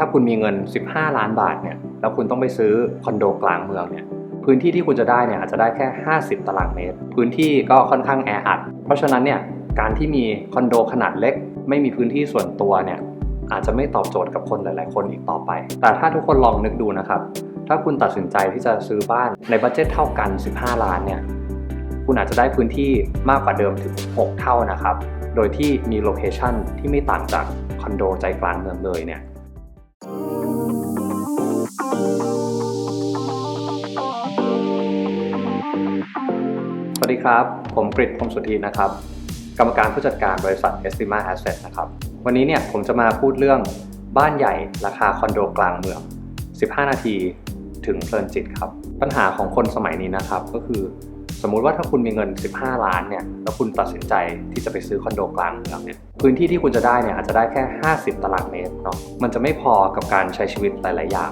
ถ้าคุณมีเงิน 15 ล้านบาทเนี่ยแล้วคุณต้องไปซื้อคอนโดกลางเมืองเนี่ยพื้นที่ที่คุณจะได้เนี่ยอาจจะได้แค่ 50 ตารางเมตร พื้นที่ก็ค่อนข้างแออัด เพราะฉะนั้นเนี่ยการที่มีคอนโดขนาดเล็ก ไม่มีพื้นที่ส่วนตัวเนี่ยอาจจะไม่ตอบโจทย์กับคนหลาย ๆ คนอีกต่อไป แต่ถ้าทุกคนลองนึกดูนะครับ ถ้าคุณตัดสินใจที่จะซื้อบ้านในบัดเจ็ตเท่ากัน 15 ล้านเนี่ยคุณอาจจะได้พื้นที่มากกว่าเดิมถึง 6 เท่านะครับ โดยที่มีโลเคชันที่ไม่ต่างจากคอนโดใจกลางเมืองเลยเนี่ย สวัสดีครับ ผมกริตพรหมสุธีนะครับ กรรมการผู้จัดการบริษัท Estima Asset นะครับ วันนี้เนี่ยผมจะมาพูดเรื่องบ้านใหญ่ราคาคอนโดกลางเมือง 15 นาทีถึงเพลินจิตครับ ปัญหาของคนสมัยนี้นะครับ ก็คือสมมุติว่าถ้าคุณมีเงิน 15 ล้านเนี่ย แล้วคุณตัดสินใจที่จะไปซื้อคอนโดกลางเมืองเนี่ย พื้นที่ที่คุณจะได้เนี่ยอาจจะได้แค่ 50 ตารางเมตรเนาะ มันจะไม่พอกับการใช้ชีวิตหลาย ๆ อย่าง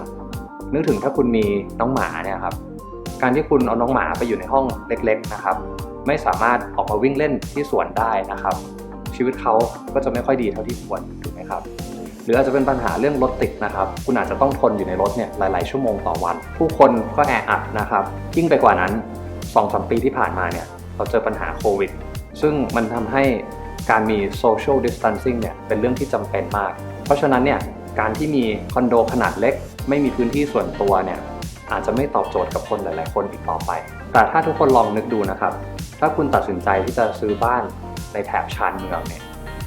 นึกถึงถ้าคุณมีน้องหมาเนี่ยครับ การที่คุณเอาน้องหมาไปอยู่ในห้องเล็กๆนะครับ ไม่สามารถออกมาวิ่งเล่นที่สวนได้นะครับ ชีวิตเขาก็จะไม่ค่อยดีเท่าที่ควรถูกไหมครับหรืออาจจะเป็นปัญหาเรื่องรถติดนะครับ คุณอาจจะต้องทนอยู่ในรถเนี่ยหลาย ๆ ชั่วโมงต่อวัน ผู้คนก็แออัดนะครับ ยิ่งไปกว่านั้น2อสปีที่ผ่านมาเนี่ยเราเจอปัญหาโควิด ซึ่งมันทำให้การมี social distancing เนี่ยเป็นเรื่องที่จำเป็นมาก เพราะฉะนั้นเนี่ยการที่มีคอนโดขนาดเล็ก ไม่มีพื้นที่ส่วนตัวเนี่ย อาจจะไม่ตอบโจทย์กับคนหลาย ๆ คนอีกต่อไป แต่ถ้าทุกคนลองนึกดูนะครับ ถ้าคุณตัดสินใจที่จะซื้อบ้านในแถบชานเมืองเนี่ย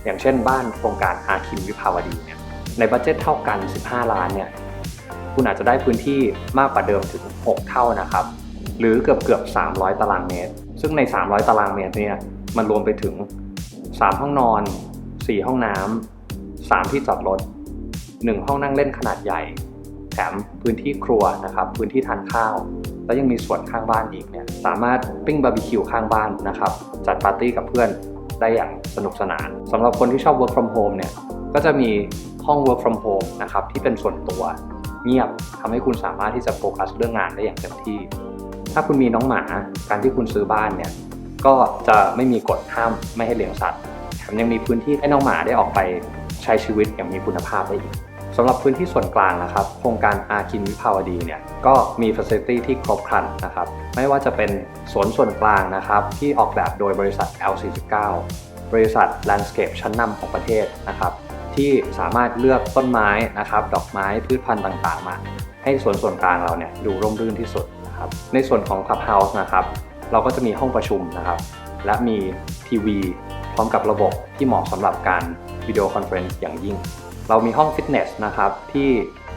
อย่างเช่นบ้านโครงการอาคินวิภาวดีเนี่ย ในบัดเจ็ตเท่ากัน 15 ล้านเนี่ย คุณอาจจะได้พื้นที่มากกว่าเดิมถึง 6 เท่านะครับ หรือเกือบเกือบ 300 ตารางเมตร ซึ่งใน 300 ตารางเมตรเนี่ย มันรวมไปถึง 3 ห้องนอน 4 ห้องน้ำ3ที่จอดรถ 1 ห้องนั่งเล่นขนาดใหญ่ ถมพื้นที่ครัวนะครับพื้นที่ทานข้าว แล้วยังมีสวนข้างบ้านอีกเนี่ยสามารถปิ้งบาร์บีคิวข้างบ้านนะครับจัดปาร์ตี้กับเพื่อนได้อย่างสนุกสนานสำหรับคนที่ชอบ work from home เนี่ยก็จะมีห้อง work from home นะครับที่เป็นส่วนตัวเงียบทำให้คุณสามารถที่จะโฟกัสเรื่องงานได้อย่างเต็มที่ ถ้าคุณมีน้องหมาการที่คุณซื้อบ้านเนี่ยก็จะไม่มีกฎห้ามไม่ให้เลี้ยงสัตว์แถมยังมีพื้นที่ให้น้องหมาได้ออกไปใช้ชีวิตอย่างมีคุณภาพได้อีก สำหรับพื้นที่ส่วนกลางนะครับ โครงการอาคินวิภาวดีเนี่ยก็มี facility ที่ครบครันนะครับ ไม่ว่าจะเป็นสวนส่วนกลางนะครับ ที่ออกแบบโดยบริษัท L49 บริษัท Landscape ชั้นนำของประเทศนะครับ ที่สามารถเลือกต้นไม้นะครับ ดอกไม้พืชพันธุ์ต่างๆ มา ให้สวนส่วนกลางเราเนี่ยดูร่มรื่นที่สุดนะครับในส่วนของ Clubhouse นะครับ เราก็จะมีห้องประชุมนะครับ และมีทีวี พร้อมกับระบบที่เหมาะสำหรับการวิดีโอคอนเฟรนซ์อย่างยิ่ง เรามีห้องฟิตเนสนะครับที่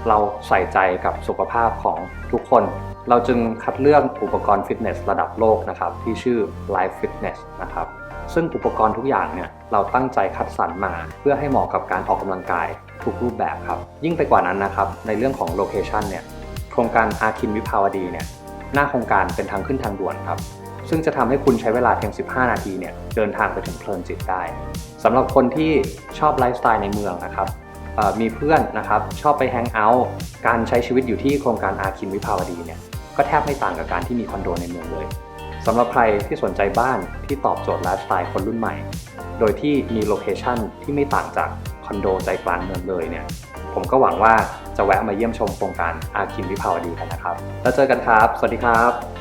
เราใส่ใจกับสุขภาพของทุกคน เราจึงคัดเลือกอุปกรณ์ฟิตเนสระดับโลกนะครับที่ชื่อ Live Fitness นะครับซึ่งอุปกรณ์ทุกอย่างเนี่ยเราตั้งใจคัดสรรมาเพื่อให้เหมาะกับการออกกำลังกายทุกรูปแบบครับ ยิ่งไปกว่านั้นนะครับ ในเรื่องของโลเคชันเนี่ยโครงการอาคินวิภาวดีเนี่ยหน้าโครงการเป็นทางขึ้นทางด่วนครับ ซึ่งจะทำให้คุณใช้เวลาเพียง 15 นาทีเนี่ยเดินทางไปถึงเพลินจิตได้สำหรับคนที่ชอบไลฟ์สไตล์ในเมืองนะครับ มีเพื่อนนะครับชอบไปแฮงเอาท์การใช้ชีวิตอยู่ที่โครงการอาคินวิภาวดีเนี่ยก็แทบไม่ต่างกับการที่มีคอนโดในเมืองเลยสำหรับใครที่สนใจบ้านที่ตอบโจทย์ไลฟ์สไตล์คนรุ่นใหม่ โดยที่มีโลเคชันที่ไม่ต่างจากคอนโดใจกลางเมืองเลยเนี่ยผมก็หวังว่าจะแวะมาเยี่ยมชมโครงการอาคินวิภาวดีกันนะครับ แล้วเจอกันครับ สวัสดีครับ